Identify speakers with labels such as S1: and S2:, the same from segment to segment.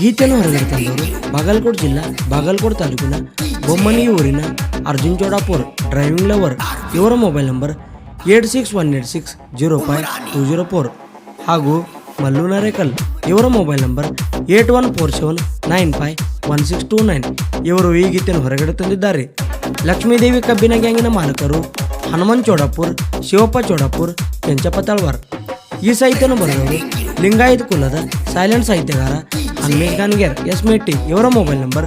S1: ಗೀತೆಯನ್ನು ತಂದವರು ಬಾಗಲಕೋಟ್ ಜಿಲ್ಲಾ, ಬಾಗಲಕೋಟ್ ತಾಲೂಕಿನ ಬೊಮ್ಮನಿ ಊರಿನ ಅರ್ಜುನ್ ಚೌಡಾಪುರ್ ಡ್ರೈವಿಂಗ್ ಲವರ್ ಇವರ mobile number eight six one eight six zero five two zero four ಹಾಗೂ ಮಲ್ಲು ನರೇಕಲ್. ಇವರ mobile number eight one four seven nine five one six two nine ಇವರು ಈ ಗೀತೆಯನ್ನು ಹೊರಗಡೆ ತಂದಿದ್ದಾರೆ. ಲಕ್ಷ್ಮೀದೇವಿ ಕಬ್ಬಿನ ಗ್ಯಾಂಗಿನ ಮಾಲಕರು ಹನುಮನ್ ಚೌಡಾಪುರ್, ಶಿವಪ್ಪ ಚೌಡಾಪುರ್, ಕೆಂಚಪ್ಪ ತಳವಾರ್. ಈ ಸಾಹಿತ್ಯವನ್ನು ಬರೆದವರು ಲಿಂಗಾಯತ ಕುಲದ ಸೈಲೆಂಟ್ ಸಾಹಿತ್ಯಗಾರ ಹನ್ಮೇಶ್ ಗಾನ್ಗೇರ್ ಎಸ್ ಮೇಟಿ ಇವರ mobile number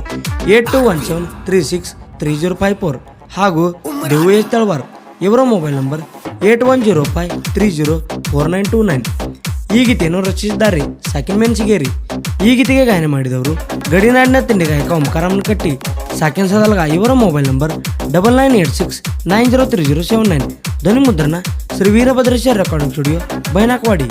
S1: eight two one seven three six three zero five four ಹಾಗೂ ದೇವು ಎಸ್ ತಳವಾರ್, ಇವರ mobile number eight one zero five three zero four nine two nine. ಈ ಗೀತೆಯನ್ನು ರಚಿಸಿದ್ದಾರೆ ಸಾಕಿನ್ ಮೆಣಸಿಗೇರಿ. ಈ ಗೀತೆಗೆ ಗಾಯನ ಮಾಡಿದವರು ಗಡಿನಾಡಿನ ತಿಂಡಿ ಗಾಯಕ ಓಂಕಾರಮ್ಮನ ಕಟ್ಟಿ. ಸಾಕಿನ್ ಸದಲ್ಗ ಇವರ mobile number double nine eight six nine zero three zero seven nine. ಧ್ವನಿ ಮುದ್ರಣ ಶ್ರೀ ವೀರಭದ್ರೇಶ್ವರ ರೆಕಾರ್ಡಿಂಗ್ ಸ್ಟುಡಿಯೋ ಬೈನಾಕ್ವಾಡಿ.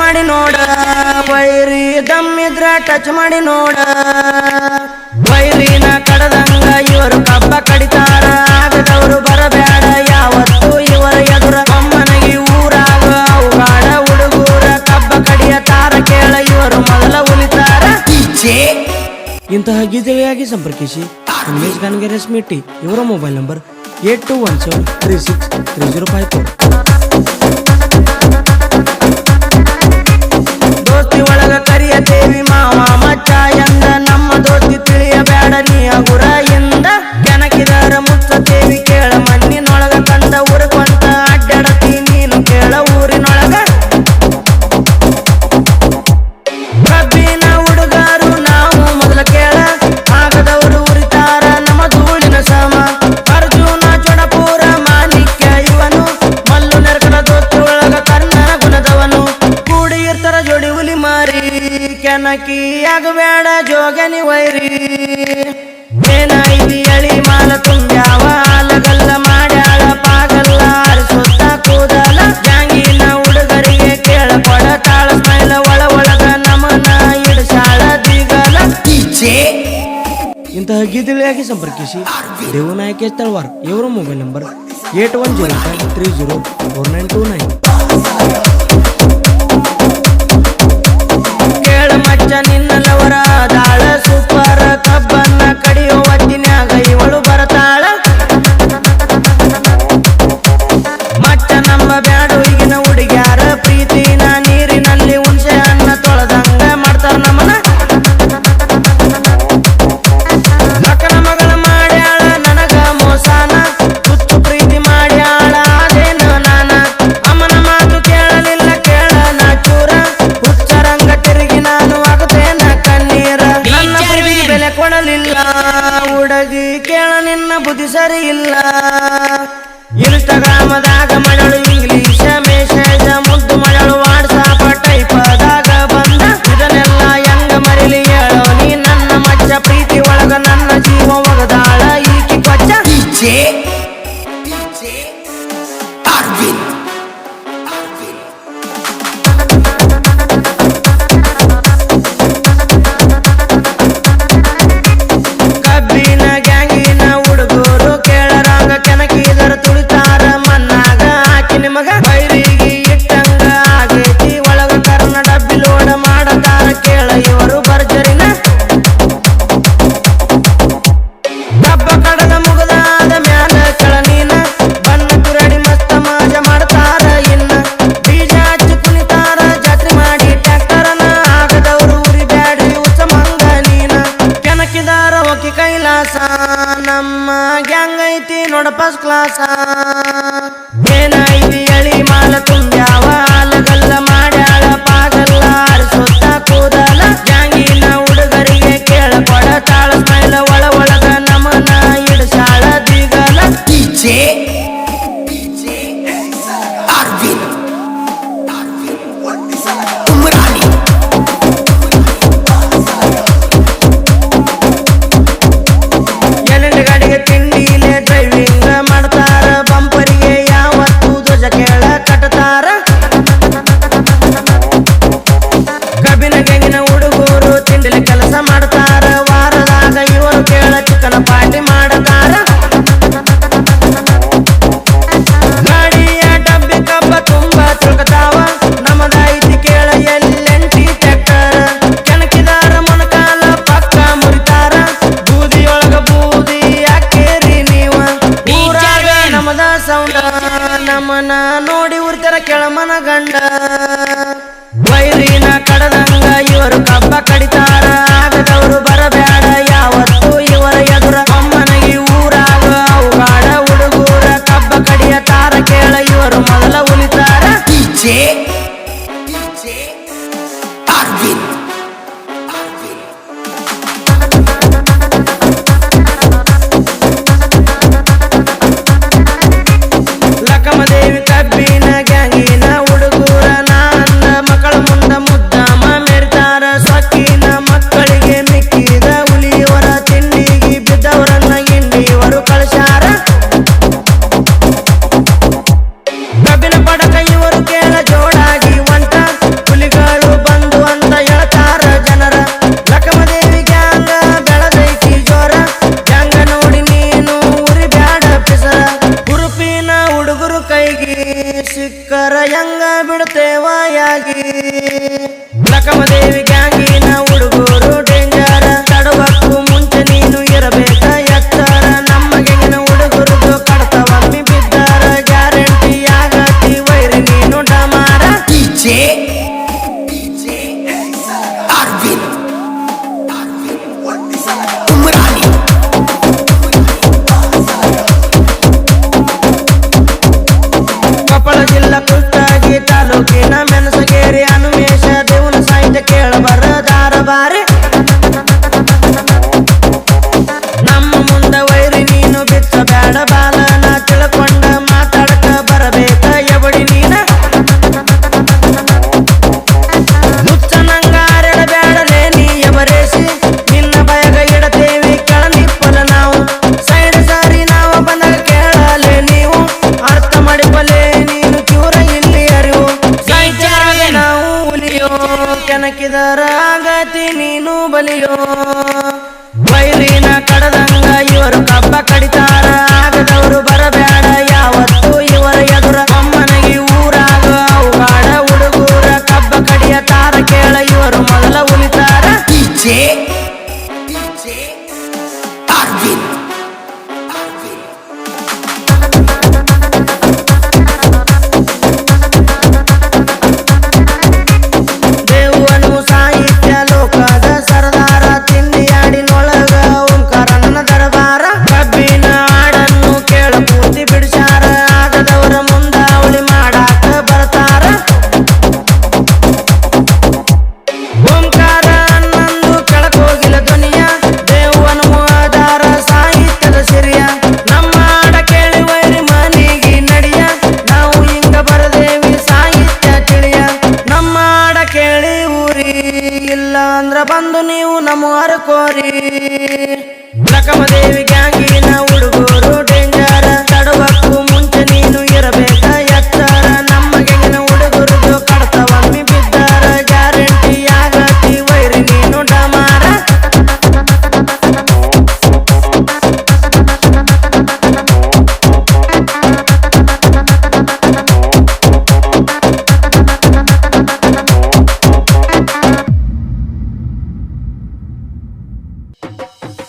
S1: ಮಾಡಿ ನೋಡ. ವೈರಿ ದಮ್ಮಿದ್ರ ಟಚ್ ಮಾಡಿ ನೋಡ. ವೈರಿನ ಕಡದಂಗ ಇವರು ಕಬ್ಬ ಕಡಿತಾರ. ಆಗದವರು ಬರಬೇಡ ಯಾವತ್ತು ಇವರ ಎದುರ ಅಮ್ಮನಿಗೆ ಊರಾಗ ಅವುಗಾಡ ಹುಡುಗೂರ ಕಬ್ಬ ಕಡಿಯ ತಾರ ಕೇಳ ಇವರು ಮೊದಲ ಉಳಿತಾರ ಇಂತಹ ಗೀತೆಗಳಿಗಾಗಿ ಸಂಪರ್ಕಿಸಿ ಉಮೇಶ್ ಗಾನ್ಗೆ ರೆಸ್ಮಿಟ್ಟಿ ಇವರ mobile number eight two one seven three six three zero five four. ಒಳಗ ಕರಿಯ ದೇವಿ ಮಾವ ಮಚ್ಚ ಕೆನಕಿ ಆಗಬೇಡ ಜೋಗನಿ ವೈರಿ. ಏನಾಯ್ತಿ ಅಳಿ ಮಾಲ ತುಂಬ್ಯಾವ ಅಲಗಲ್ಲ ಮಾಡ್ಯಾಳ ಪಾಗಲ್ಲ ಸುತ್ತ ಕೂದಲ. ಜಾಂಗಿನ ಹುಡುಗರಿಗೆ ಕೇಳಕೊಡ ತಾಳ ಸ್ಮೈಲ ಒಳ ಒಳಗ ನಮನ ಇಡಸಾಳ ದಿಗಲ
S2: ಈಚೆ.
S1: ಇಂತಹ ಗೀತೆಗಳಿಗಾಗಿ ಸಂಪರ್ಕಿಸಿ? ದೇವನಾಯಕ ತಳವಾರ್ ಇವರ mobile number eight one zero five three zero four nine two nine. ಮಚ್ಚ ದಾಳ pas kelasan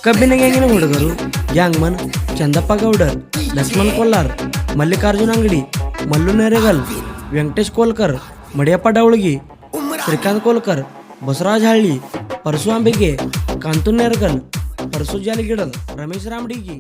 S1: ಕಬ್ಬಿನ ಗ್ಯಾಂಗಿನ ಹುಡುಗರು, ಗ್ಯಾಂಗ್ಮನ್, ಚಂದಪ್ಪ ಗೌಡರ್, ಲಕ್ಷ್ಮಣ್ ಕೊಲ್ಲಾರ್, ಮಲ್ಲಿಕಾರ್ಜುನ ಅಂಗಡಿ, ಮಲ್ಲು ನೆರೆಗಲ್, ವೆಂಕಟೇಶ್ ಕೋಲ್ಕರ್, ಮಡಿಯಪ್ಪ ಡವಳಗಿ ಶ್ರೀಕಾಂತ್ ಕೋಲ್ಕರ್, ಬಸವರಾಜ್ ಹಳ್ಳಿ ಪರಶು ಅಂಬಿಗೆ ಕಾಂತು ನೆರೆಗಲ್ ಪರಶು ಜಾಲಿಗಿಡಲ್ ರಮೇಶ್ ರಾಮಡಿಗಿ